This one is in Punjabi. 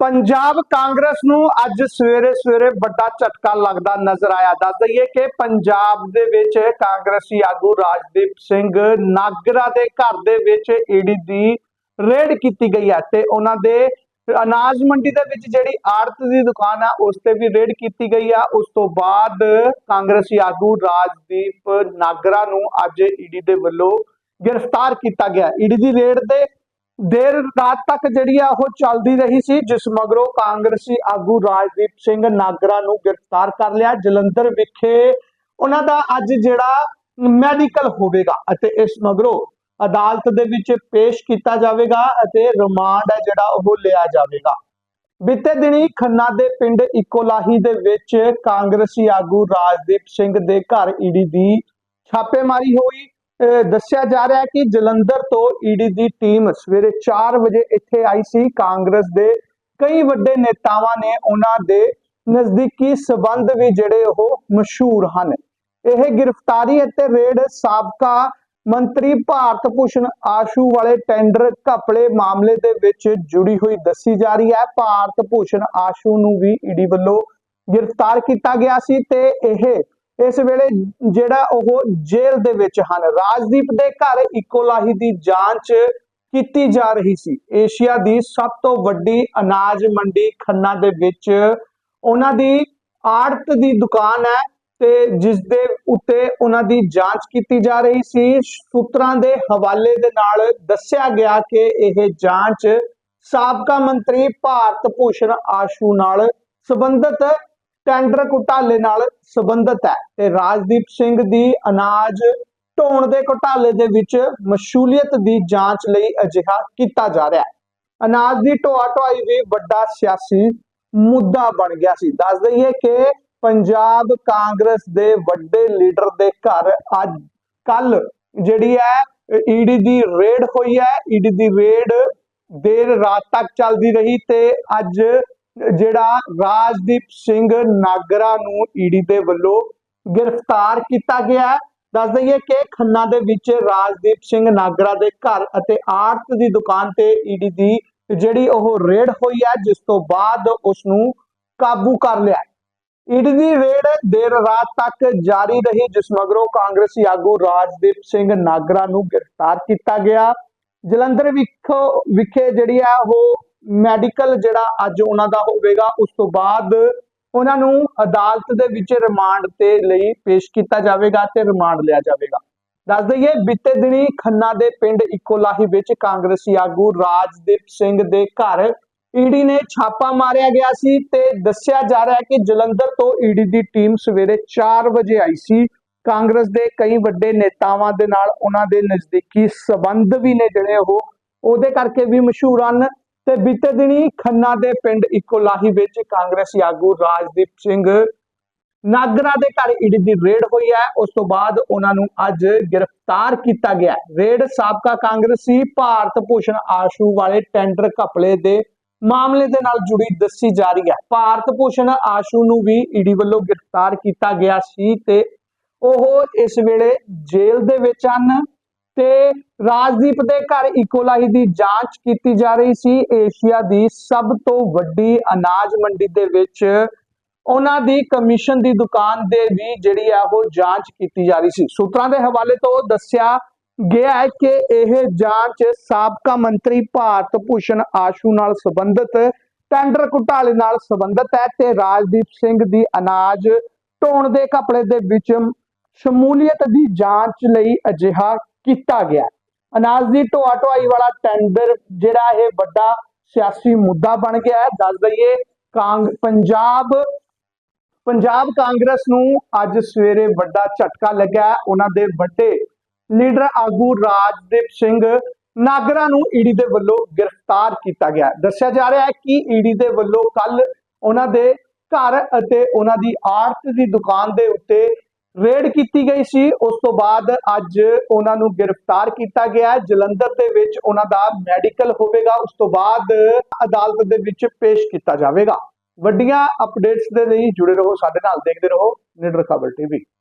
ਪੰਜਾਬ ਕਾਂਗਰਸ ਨੂੰ ਅੱਜ ਸਵੇਰੇ ਸਵੇਰੇ ਵੱਡਾ ਝਟਕਾ ਲੱਗਦਾ ਨਜ਼ਰ ਆਇਆ। ਦੱਸ ਦਈਏ ਕਿ ਪੰਜਾਬ ਦੇ ਵਿੱਚ ਕਾਂਗਰਸੀ ਆਗੂ ਰਾਜਦੀਪ ਸਿੰਘ ਨਾਗਰਾ ਦੇ ਘਰ ਦੇ ਵਿੱਚ ਈਡੀ ਦੀ ਰੇਡ ਕੀਤੀ ਗਈ ਹੈ ਤੇ ਉਹਨਾਂ ਦੇ ਅਨਾਜ ਮੰਡੀ ਦੇ ਵਿੱਚ ਜਿਹੜੀ ਆੜਤ ਦੀ ਦੁਕਾਨ ਆ, ਉਸ ਤੇ ਵੀ ਰੇਡ ਕੀਤੀ ਗਈ ਆ। ਉਸ ਤੋਂ ਬਾਅਦ ਕਾਂਗਰਸੀ ਆਗੂ ਰਾਜਦੀਪ ਨਾਗਰਾ ਨੂੰ ਅੱਜ ਈਡੀ ਦੇ ਵੱਲੋਂ ਗ੍ਰਿਫਤਾਰ ਕੀਤਾ ਗਿਆ। ਈਡੀ ਦੀ ਰੇਡ ਦੇ ਦੇਰ ਰਾਤ ਤੱਕ ਜਿਹੜੀ ਆ ਉਹ ਚੱਲਦੀ ਰਹੀ ਸੀ, ਜਿਸ ਮਗਰੋਂ ਕਾਂਗਰਸੀ ਆਗੂ ਰਾਜਦੀਪ ਸਿੰਘ ਨਾਗਰਾ ਨੂੰ ਗ੍ਰਿਫਤਾਰ ਕਰ ਲਿਆ। ਜਲੰਧਰ ਵਿਖੇ ਉਹਨਾਂ ਦਾ ਅੱਜ ਜਿਹੜਾ ਮੈਡੀਕਲ ਹੋਵੇਗਾ ਅਤੇ ਇਸ ਮਗਰੋਂ ਅਦਾਲਤ ਦੇ ਵਿੱਚ ਪੇਸ਼ ਕੀਤਾ ਜਾਵੇਗਾ ਅਤੇ ਰਿਮਾਂਡ ਹੈ ਜਿਹੜਾ ਉਹ ਲਿਆ ਜਾਵੇਗਾ। ਬੀਤੇ ਦਿਨੀ ਖੰਨਾ ਦੇ ਪਿੰਡ ਇਕੋਲਾਹੀ ਦੇ ਵਿੱਚ ਕਾਂਗਰਸੀ ਆਗੂ ਰਾਜਦੀਪ ਸਿੰਘ ਦੇ ਘਰ ਈਡੀ ਦੀ ਛਾਪੇਮਾਰੀ ਹੋਈ। ਦੱਸਿਆ ਜਾ ਰਿਹਾ ਹੈ ਕਿ ਜਲੰਧਰ ਤੋਂ ਈਡੀ ਦੀ ਟੀਮ ਸਵੇਰੇ 4 ਵਜੇ ਇੱਥੇ ਆਈ ਸੀ। ਕਾਂਗਰਸ ਦੇ ਕਈ ਵੱਡੇ ਨੇਤਾਵਾਂ ਨੇ ਉਹਨਾਂ ਦੇ ਨਜ਼ਦੀਕੀ ਸਬੰਧ ਵੀ ਜਿਹੜੇ ਉਹ ਮਸ਼ਹੂਰ ਹਨ। ਇਹ ਗ੍ਰਿਫਤਾਰੀ ਅਤੇ ਰੇਡ ਸਾਬਕਾ ਮੰਤਰੀ ਭਾਰਤ ਭੂਸ਼ਣ ਆਸ਼ੂ ਵਾਲੇ ਟੈਂਡਰ ਘਪਲੇ ਮਾਮਲੇ ਦੇ ਵਿੱਚ ਜੁੜੀ ਹੋਈ ਦੱਸੀ ਜਾ ਰਹੀ ਹੈ। ਭਾਰਤ ਭੂਸ਼ਣ ਆਸ਼ੂ ਨੂੰ ਵੀ ਈਡੀ ਵੱਲੋਂ ਗ੍ਰਿਫਤਾਰ ਕੀਤਾ ਗਿਆ ਸੀ ਤੇ ਇਹ ਇਸ ਵੇਲੇ ਜਿਹੜਾ ਉਹ ਜੇਲ੍ਹ ਦੇ ਵਿੱਚ ਹਨ। ਰਾਜਦੀਪ ਦੇ ਘਰ ਇਕੋਲਾਹੀ ਦੀ ਜਾਂਚ ਕੀਤੀ ਜਾ ਰਹੀ ਸੀ। ਏਸ਼ੀਆ ਦੀ ਸਭ ਤੋਂ ਵੱਡੀ ਅਨਾਜ ਮੰਡੀ ਖੰਨਾ ਦੇ ਵਿੱਚ ਉਹਨਾਂ ਦੀ ਆੜਤ ਦੀ ਦੁਕਾਨ ਹੈ ਤੇ ਜਿਸ ਦੇ ਉੱਤੇ ਉਹਨਾਂ ਦੀ ਜਾਂਚ ਕੀਤੀ ਜਾ ਰਹੀ ਸੀ। ਸੂਤਰਾਂ ਦੇ ਹਵਾਲੇ ਦੇ ਨਾਲ ਦੱਸਿਆ ਗਿਆ ਕਿ ਇਹ ਜਾਂਚ ਸਾਬਕਾ ਮੰਤਰੀ ਭਾਰਤ ਭੂਸ਼ਣ ਆਸ਼ੂ ਨਾਲ ਸੰਬੰਧਿਤ ਟੈਂਡਰ ਘੁਟਾਲੇ ਨਾਲ ਸੰਬੰਧਿਤ ਹੈ ਤੇ ਰਾਜਦੀਪ ਸਿੰਘ ਦੀ ਅਨਾਜ ਢੋਣ ਦੇ ਘੁਟਾਲੇ ਦੇ ਵਿੱਚ ਮਸ਼ੂਲੀਅਤ ਦੀ ਜਾਂਚ ਲਈ ਅਜਿਹਾ ਕੀਤਾ ਜਾ ਰਿਹਾ ਹੈ। ਅਨਾਜ ਦੀ ਢੋਆ ਢੋਆਈ ਵੀ ਵੱਡਾ ਸਿਆਸੀ ਮੁੱਦਾ ਬਣ ਗਿਆ ਸੀ। ਦੱਸ ਦਈਏ ਕਿ ਪੰਜਾਬ ਕਾਂਗਰਸ ਦੇ ਵੱਡੇ ਲੀਡਰ ਦੇ ਘਰ ਅੱਜ ਕੱਲ ਜਿਹੜੀ ਹੈ, ਈਡੀ ਦੀ ਰੇਡ ਹੋਈ ਹੈ। ਈਡੀ ਦੀ ਰੇਡ ਦੇਰ ਰਾਤ ਤੱਕ ਚੱਲਦੀ ਰਹੀ ਤੇ ਅੱਜ ਜਿਹੜਾ ਰਾਜਦੀਪ ਸਿੰਘ ਨਾਗਰਾ ਨੂੰ ਈਡੀ ਦੇ ਵੱਲੋਂ ਗ੍ਰਿਫਤਾਰ ਕੀਤਾ ਗਿਆ ਹੈ। ਦੱਸ ਦਈਏ ਕਿ ਖੰਨਾ ਦੇ ਵਿੱਚ ਰਾਜਦੀਪ ਸਿੰਘ ਨਾਗਰਾ ਦੇ ਘਰ ਅਤੇ ਆੜਤ ਦੀ ਦੁਕਾਨ ਤੇ ਈਡੀ ਦੀ ਜਿਹੜੀ ਉਹ ਰੇਡ ਹੋਈ ਹੈ, ਜਿਸ ਤੋਂ ਬਾਅਦ ਉਸ ਨੂੰ ਕਾਬੂ ਕਰ ਲਿਆ ਈਡੀ ਦੀ ਰੇਡ ਦੇਰ ਰਾਤ ਤੱਕ ਜਾਰੀ ਰਹੀ, ਜਿਸ ਮਗਰੋਂ ਕਾਂਗਰਸੀ ਆਗੂ ਰਾਜਦੀਪ ਸਿੰਘ ਨਾਗਰਾ ਨੂੰ ਗ੍ਰਿਫਤਾਰ ਕੀਤਾ ਗਿਆ ਜਲੰਧਰ ਵਿਖੋ ਵਿਖੇ ਜਿਹੜੀ ਆ ਉਹ ਮੈਡੀਕਲ ਜਿਹੜਾ ਅੱਜ ਉਹਨਾਂ ਦਾ ਹੋਵੇਗਾ, ਉਸ ਤੋਂ ਬਾਅਦ ਉਹਨਾਂ ਨੂੰ ਅਦਾਲਤ ਦੇ ਵਿੱਚ ਰਿਮਾਂਡ ਤੇ ਲਈ ਪੇਸ਼ ਕੀਤਾ ਜਾਵੇਗਾ ਤੇ ਰਿਮਾਂਡ ਲਿਆ ਜਾਵੇਗਾ। ਦੱਸ ਦਈਏ, ਬੀਤੇ ਦਿਨੀ ਖੰਨਾ ਦੇ ਪਿੰਡ ਇਕੋਲਾਹੀ ਵਿੱਚ ਕਾਂਗਰਸੀ ਆਗੂ ਰਾਜਦੀਪ ਸਿੰਘ ਦੇ ਘਰ ਈਡੀ ਨੇ ਛਾਪਾ ਮਾਰਿਆ ਗਿਆ ਸੀ ਤੇ ਦੱਸਿਆ ਜਾ ਰਿਹਾ ਹੈ ਕਿ ਜਲੰਧਰ ਤੋਂ ਈਡੀ ਦੀ ਟੀਮ ਸਵੇਰੇ 4 ਵਜੇ ਆਈ ਸੀ। ਕਾਂਗਰਸ ਦੇ ਕਈ ਵੱਡੇ ਨੇਤਾਵਾਂ ਦੇ ਨਾਲ ਉਹਨਾਂ ਦੇ ਨਜ਼ਦੀਕੀ ਸਬੰਧ ਵੀ ਨੇ ਜਿਹੜੇ ਉਹ। ਉਹਦੇ ਕਰਕੇ ਵੀ ਮਸ਼ਹੂਰ ਹਨ। ਤੇ ਬੀਤੇ ਦਿਨੀ ਖੰਨਾ ਦੇ ਪਿੰਡ ਇਕੋਲਾਹੀ ਵਿੱਚ ਕਾਂਗਰਸੀ ਆਗੂ ਰਾਜਦੀਪ ਸਿੰਘ ਨਾਗਰਾ ਦੇ ਘਰ ਈਡੀ ਦੀ ਰੇਡ ਹੋਈ ਹੈ। ਉਸ ਤੋਂ ਬਾਅਦ ਉਹਨਾਂ ਨੂੰ ਅੱਜ ਗ੍ਰਿਫਤਾਰ ਕੀਤਾ ਗਿਆ ਰੇਡ ਸਾਬਕਾ ਕਾਂਗਰਸੀ ਭਾਰਤ ਭੂਸ਼ਣ ਆਸ਼ੂ ਵਾਲੇ ਟੈਂਡਰ ਘਪਲੇ ਦੇ ਮਾਮਲੇ ਦੇ ਨਾਲ ਜੁੜੀ ਦੱਸੀ ਜਾ ਰਹੀ ਹੈ। ਭਾਰਤ ਭੂਸ਼ਣ ਆਸ਼ੂ ਨੂੰ ਵੀ ਈਡੀ ਵੱਲੋਂ ਗ੍ਰਿਫਤਾਰ ਕੀਤਾ ਗਿਆ ਸੀ ਤੇ ਉਹ ਇਸ ਵੇਲੇ ਜੇਲ੍ਹ ਦੇ ਵਿੱਚ ਹਨ। ਤੇ ਰਾਜਦੀਪ ਦੇ ਘਰ ਇਕੋਲਾਹੀ ਦੀ ਜਾਂਚ ਕੀਤੀ ਜਾ ਰਹੀ ਸੀ। ਏਸ਼ੀਆ ਦੀ ਸਭ ਤੋਂ ਵੱਡੀ ਅਨਾਜ ਮੰਡੀ ਦੇ ਵਿੱਚ ਉਹਨਾਂ ਦੀ ਕਮਿਸ਼ਨ ਦੀ ਦੁਕਾਨ ਦੇ ਵੀ ਜਿਹੜੀ ਆ ਉਹ ਜਾਂਚ ਕੀਤੀ ਜਾ ਰਹੀ ਸੀ। ਸੂਤਰਾਂ ਦੇ ਹਵਾਲੇ ਤੋਂ ਦੱਸਿਆ ਗਿਆ ਹੈ ਕਿ ਇਹ ਜਾਂਚ ਸਾਬਕਾ ਮੰਤਰੀ ਭਾਰਤ ਭੂਸ਼ਣ ਆਸ਼ੂ ਨਾਲ ਸੰਬੰਧਿਤ, ਟੈਂਡਰ ਘੁਟਾਲੇ ਨਾਲ ਸੰਬੰਧਿਤ ਹੈ ਤੇ ਰਾਜਦੀਪ ਸਿੰਘ ਦੀ ਅਨਾਜ ਢੋਣ ਦੇ ਘਪਲੇ ਦੇ ਵਿੱਚ ਸ਼ਮੂਲੀਅਤ ਦੀ ਜਾਂਚ ਲਈ ਅਜਿਹਾ ਕੀਤਾ ਗਿਆ। ਅਨਾਜ ਦੀ ਢੋਆ ਢੋਆਈ ਵਾਲਾ ਟੈਂਡਰ ਜਿਹੜਾ ਇਹ ਵੱਡਾ ਸਿਆਸੀ ਮੁੱਦਾ ਬਣ ਗਿਆ ਹੈ। ਦੱਸ ਦਈਏ, ਕਾਂਗ, ਪੰਜਾਬ ਪੰਜਾਬ ਕਾਂਗਰਸ ਨੂੰ ਅੱਜ ਸਵੇਰੇ ਵੱਡਾ ਝਟਕਾ ਲੱਗਾ ਉਹਨਾਂ ਦੇ ਵੱਡੇ ਲੀਡਰ ਆਗੂ ਰਾਜਦੀਪ ਸਿੰਘ ਨਾਗਰਾ ਨੂੰ ਈਡੀ ਦੇ ਵੱਲੋਂ ਗ੍ਰਿਫਤਾਰ ਕੀਤਾ ਗਿਆ ਦੱਸਿਆ ਜਾ ਰਿਹਾ ਹੈ ਕਿ ਈਡੀ ਦੇ ਵੱਲੋਂ ਕੱਲ ਉਹਨਾਂ ਦੇ ਘਰ ਅਤੇ ਉਹਨਾਂ ਦੀ ਆੜਤ ਦੀ ਦੁਕਾਨ ਦੇ ਉੱਤੇ ਰੇਡ ਕੀਤੀ ਗਈ ਸੀ। ਉਸ ਤੋਂ ਬਾਅਦ ਅੱਜ ਉਹਨਾਂ ਨੂੰ ਗ੍ਰਿਫਤਾਰ ਕੀਤਾ ਗਿਆ ਹੈ। ਜਲੰਧਰ ਦੇ ਵਿੱਚ ਉਹਨਾਂ ਦਾ ਮੈਡੀਕਲ ਹੋਵੇਗਾ। ਉਸ ਤੋਂ ਬਾਅਦ ਅਦਾਲਤ ਦੇ ਵਿੱਚ ਪੇਸ਼ ਕੀਤਾ ਜਾਵੇਗਾ। ਵੱਡੀਆਂ ਅਪਡੇਟਸ ਦੇ ਲਈ ਜੁੜੇ ਰਹੋ। ਸਾਡੇ ਨਾਲ ਦੇਖਦੇ ਰਹੋ। ਨਿਡਰ ਖਬਰ ਟੀਵੀ।